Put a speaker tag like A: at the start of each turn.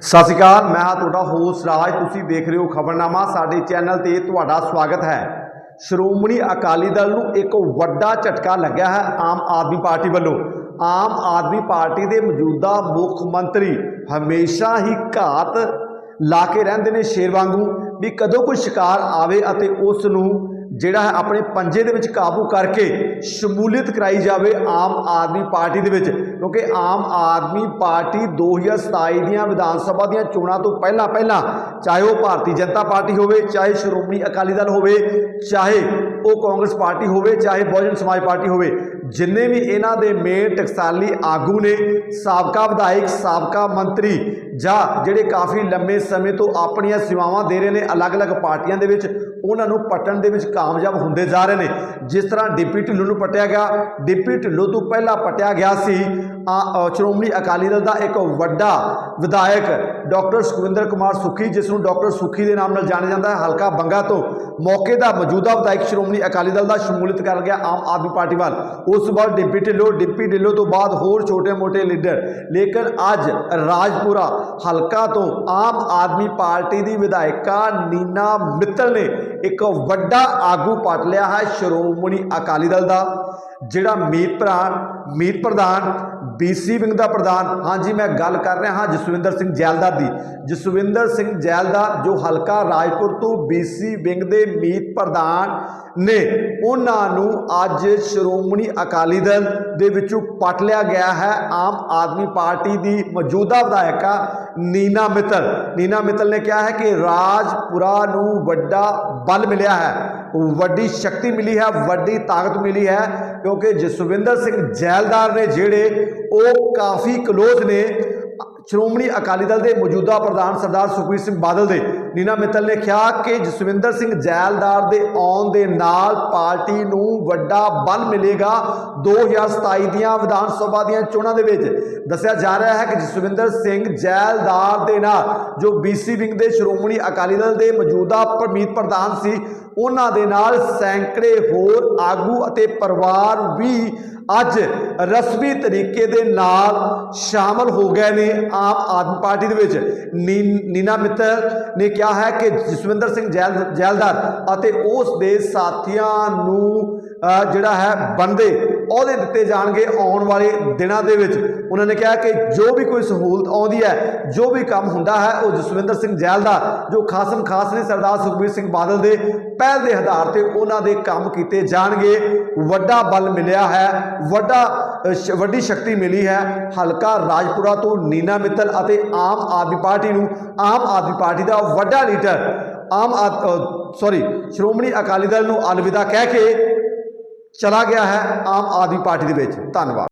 A: ਸਤਿ ਸ਼੍ਰੀ ਅਕਾਲ, ਮੈਂ ਹਾਂ ਤੁਹਾਡਾ ਹੋਸਟ ਰਾਜ। ਤੁਸੀਂ ਦੇਖ ਰਹੇ ਹੋ ਖਬਰਨਾਮਾ, ਸਾਡੇ ਚੈਨਲ ਤੇ ਤੁਹਾਡਾ ਸਵਾਗਤ ਹੈ। ਸ਼੍ਰੋਮਣੀ ਅਕਾਲੀ ਦਲ ਨੂੰ ਇੱਕ ਵੱਡਾ ਝਟਕਾ ਲੱਗਿਆ ਹੈ ਆਮ ਆਦਮੀ ਪਾਰਟੀ ਵੱਲੋਂ। ਆਮ ਆਦਮੀ ਪਾਰਟੀ ਦੇ ਮੌਜੂਦਾ ਮੁੱਖ ਮੰਤਰੀ ਹਮੇਸ਼ਾ ਹੀ ਘਾਤ ਲਾ ਕੇ ਰਹਿੰਦੇ ਨੇ ਸ਼ੇਰ ਵਾਂਗੂ, ਵੀ ਕਦੋਂ ਕੋਈ ਸ਼ਿਕਾਰ ਆਵੇ ਅਤੇ ਉਸ ਨੂੰ ਜਿਹੜਾ ਹੈ ਆਪਣੇ ਪੰਜੇ ਦੇ ਵਿੱਚ ਕਾਬੂ ਕਰਕੇ ਸ਼ਮੂਲੀਅਤ ਕਰਾਈ ਜਾਵੇ ਆਮ ਆਦਮੀ ਪਾਰਟੀ ਦੇ ਵਿੱਚ। ਕਿਉਂਕਿ ਆਮ ਆਦਮੀ ਪਾਰਟੀ 2027 ਦੀਆਂ ਵਿਧਾਨ ਸਭਾ ਦੀਆਂ ਚੋਣਾਂ ਤੋਂ ਪਹਿਲਾਂ ਪਹਿਲਾਂ ਚਾਹੇ ਉਹ ਭਾਰਤੀ ਜਨਤਾ ਪਾਰਟੀ ਹੋਵੇ, ਚਾਹੇ ਸ਼੍ਰੋਮਣੀ ਅਕਾਲੀ ਦਲ ਹੋਵੇ, ਚਾਹੇ ਉਹ ਕਾਂਗਰਸ ਪਾਰਟੀ ਹੋਵੇ, ਚਾਹੇ ਬਹੁਜਨ ਸਮਾਜ ਪਾਰਟੀ ਹੋਵੇ ਜਿੰਨੇ ਵੀ ਇਹਨਾਂ ਦੇ ਮੇਨ ਟਕਸਾਲੀ ਆਗੂ ਨੇ, ਸਾਬਕਾ ਵਿਧਾਇਕ, ਸਾਬਕਾ ਮੰਤਰੀ ਜਾਂ ਜਿਹੜੇ ਕਾਫੀ ਲੰਮੇ ਸਮੇਂ ਤੋਂ ਆਪਣੀਆਂ ਸੇਵਾਵਾਂ ਦੇ ਰਹੇ ਨੇ ਅਲੱਗ-ਅਲੱਗ ਪਾਰਟੀਆਂ ਦੇ ਵਿੱਚ, ਉਹਨਾਂ ਨੂੰ ਪਟਣ ਦੇ ਵਿੱਚ ਕਾਮਯਾਬ ਹੁੰਦੇ ਜਾ ਰਹੇ ਨੇ। ਜਿਸ ਤਰ੍ਹਾਂ ਡਿਪਟੀ ਢਿੱਲੋਂ ਨੂੰ ਪਟਿਆ ਗਿਆ, ਡਿਪਟੀ ਢਿੱਲੋਂ ਤੋਂ ਪਹਿਲਾਂ ਪਟਿਆ ਗਿਆ ਸੀ ਆ- ਸ਼੍ਰੋਮਣੀ ਅਕਾਲੀ ਦਲ ਦਾ ਇੱਕ ਵੱਡਾ ਵਿਧਾਇਕ ਡਾਕਟਰ ਸੁਖਵਿੰਦਰ ਕੁਮਾਰ ਸੁਖੀ, ਜਿਸ ਨੂੰ ਡਾਕਟਰ ਸੁਖੀ ਦੇ ਨਾਮ ਨਾਲ ਜਾਣਿਆ ਜਾਂਦਾ ਹੈ, ਹਲਕਾ ਬੰਗਾ ਤੋਂ ਮੌਕੇ ਦਾ ਮੌਜੂਦਾ ਵਿਧਾਇਕ ਸ਼੍ਰੋਮਣੀ ਅਕਾਲੀ ਦਲ ਦਾ ਸ਼ਮੂਲੀਅਤ ਕਰ ਗਿਆ ਆਮ ਆਦਮੀ ਪਾਰਟੀ ਵੱਲ। ਉਸ ਤੋਂ ਬਾਅਦ ਡਿਪਟੀ ਢਿੱਲੋਂ ਡਿਪਟੀ ਢਿੱਲੋਂ ਤੋਂ ਬਾਅਦ ਹੋਰ ਛੋਟੇ-ਮੋਟੇ ਲੀਡਰ। ਲੇਕਿਨ ਅੱਜ ਰਾਜਪੁਰਾ ਹਲਕਾ ਤੋਂ ਆਮ ਆਦਮੀ ਪਾਰਟੀ ਦੀ ਵਿਧਾਇਕਾ ਨੀਨਾ ਮਿੱਤਲ ਨੇ ਇੱਕ ਵੱਡਾ ਆਗੂ ਪਟ ਲਿਆ ਹੈ ਸ਼੍ਰੋਮਣੀ ਅਕਾਲੀ ਦਲ ਦਾ, ਜਿਹੜਾ ਮੀਤ ਪ੍ਰਧਾਨ ਮੀਤ ਪ੍ਰਧਾਨ ਬੀਸੀ ਵਿੰਗ ਦਾ ਪ੍ਰਧਾਨ। ਹਾਂਜੀ ਮੈਂ ਗੱਲ ਕਰ ਰਿਹਾ ਹਾਂ ਜਸਵਿੰਦਰ ਸਿੰਘ ਜੈਲਦਾਰ ਦੀ। ਜਸਵਿੰਦਰ ਸਿੰਘ ਜੈਲਦਾਰ, ਜੋ ਹਲਕਾ ਰਾਜਪੁਰ ਤੋਂ ਬੀਸੀ ਵਿੰਗ ਦੇ ਮੀਤ ਪ੍ਰਧਾਨ ਨੇ, ਉਹਨਾਂ ਨੂੰ ਅੱਜ ਸ਼੍ਰੋਮਣੀ ਅਕਾਲੀ ਦਲ ਦੇ ਵਿੱਚੋਂ ਪਟ ਲਿਆ ਗਿਆ ਹੈ। ਆਮ ਆਦਮੀ ਪਾਰਟੀ ਦੀ ਮੌਜੂਦਾ ਵਿਧਾਇਕਾ ਨੀਨਾ ਮਿੱਤਲ। ਨੀਨਾ ਮਿੱਤਲ ਨੇ ਕਿਹਾ ਹੈ ਕਿ ਰਾਜਪੁਰਾ ਨੂੰ ਵੱਡਾ ਬਲ ਮਿਲਿਆ ਹੈ। ਵੱਡੀ ਸ਼ਕਤੀ ਮਿਲੀ ਹੈ, ਵੱਡੀ ਤਾਕਤ ਮਿਲੀ ਹੈ, ਕਿਉਂਕਿ ਜਸਵਿੰਦਰ ਸਿੰਘ ਜੈਲਦਾਰ ਨੇ ਜਿਹੜੇ ਉਹ ਕਾਫੀ ਕਲੋਜ਼ ਨੇ। ਸ਼੍ਰੋਮਣੀ ਅਕਾਲੀ ਦਲ ਦੇ ਮੌਜੂਦਾ ਪ੍ਰਧਾਨ ਸਰਦਾਰ ਸੁਖਬੀਰ ਸਿੰਘ ਬਾਦਲ ਦੇ। ਨੀਨਾ ਮਿੱਤਲ ਨੇ ਕਿਹਾ ਕਿ ਜਸਵਿੰਦਰ ਸਿੰਘ ਜੈਲਦਾਰ ਦੇ ਆਉਣ ਦੇ ਨਾਲ ਪਾਰਟੀ ਨੂੰ ਵੱਡਾ ਬਲ ਮਿਲੇਗਾ। 2027 ਦੀਆਂ ਵਿਧਾਨ ਸਭਾ ਦੀਆਂ ਚੋਣਾਂ ਦੇ ਵਿੱਚ ਦੱਸਿਆ ਜਾ ਰਿਹਾ ਹੈ ਕਿ ਜਸਵਿੰਦਰ ਸਿੰਘ ਜੈਲਦਾਰ ਦੇ ਨਾਲ ਜੋ ਬੀਸੀ ਵਿੰਗ ਦੇ ਸ਼੍ਰੋਮਣੀ ਅਕਾਲੀ ਦਲ ਦੇ ਮੌਜੂਦਾ ਪ੍ਰਮੀਤ ਪ੍ਰਧਾਨ ਸੀ, ਉਹਨਾਂ ਦੇ ਨਾਲ ਸੈਂਕੜੇ ਹੋਰ ਆਗੂ ਅਤੇ ਪਰਿਵਾਰ ਵੀ ਅੱਜ ਰਸਮੀ ਤਰੀਕੇ ਦੇ ਨਾਲ ਸ਼ਾਮਲ ਹੋ ਗਏ ਨੇ ਆਮ ਆਦਮੀ ਪਾਰਟੀ ਦੇ ਵਿੱਚ। ਨੀ- ਨੀਨਾ ਮਿੱਤਲ ਨੇ ਕਿਹਾ ਹੈ ਕਿ ਜਸਵਿੰਦਰ ਸਿੰਘ ਜੈਲ ਜੈਲਦਾਰ ਅਤੇ ਉਸ ਦੇ ਸਾਥੀਆਂ ਨੂੰ ਜਿਹੜਾ ਹੈ ਬੰਦੇ ਅਹੁਦੇ ਦਿੱਤੇ ਜਾਣਗੇ ਆਉਣ ਵਾਲੇ ਦਿਨਾਂ ਦੇ ਵਿੱਚ। ਉਹਨਾਂ ਨੇ ਕਿਹਾ ਕਿ ਜੋ ਵੀ ਕੋਈ ਸਹੂਲਤ ਆਉਂਦੀ ਹੈ, ਜੋ ਵੀ ਕੰਮ ਹੁੰਦਾ ਹੈ, ਉਹ ਜਸਵਿੰਦਰ ਸਿੰਘ ਜੈਲਦਾਰ ਜੋ ਖਾਸਮ ਖਾਸ ਨੇ ਸਰਦਾਰ ਸੁਖਬੀਰ ਸਿੰਘ ਬਾਦਲ ਦੇ ਪਹਿਲ ਦੇ ਆਧਾਰ ਤੇ ਉਹਨਾਂ ਦੇ ਕੰਮ ਕੀਤੇ ਜਾਣਗੇ। ਵੱਡਾ ਬਲ ਮਿਲਿਆ ਹੈ, ਵੱਡਾ ਵੱਡੀ ਸ਼ਕਤੀ ਮਿਲੀ ਹੈ। ਹਲਕਾ ਰਾਜਪੁਰਾ ਤੋਂ ਨੀਨਾ ਮਿੱਤਲ ਅਤੇ ਆਮ ਆਦਮੀ ਪਾਰਟੀ ਨੂੰ ਆਮ ਆਦਮੀ ਪਾਰਟੀ ਦਾ ਵੱਡਾ ਲੀਡਰ, ਆਮ ਸੌਰੀ ਸ਼੍ਰੋਮਣੀ ਅਕਾਲੀ ਦਲ ਨੂੰ ਅਲਵਿਦਾ ਕਹਿ ਕੇ ਚਲਾ ਗਿਆ ਹੈ ਆਮ ਆਦਮੀ ਪਾਰਟੀ ਦੇ ਵਿੱਚ। ਧੰਨਵਾਦ।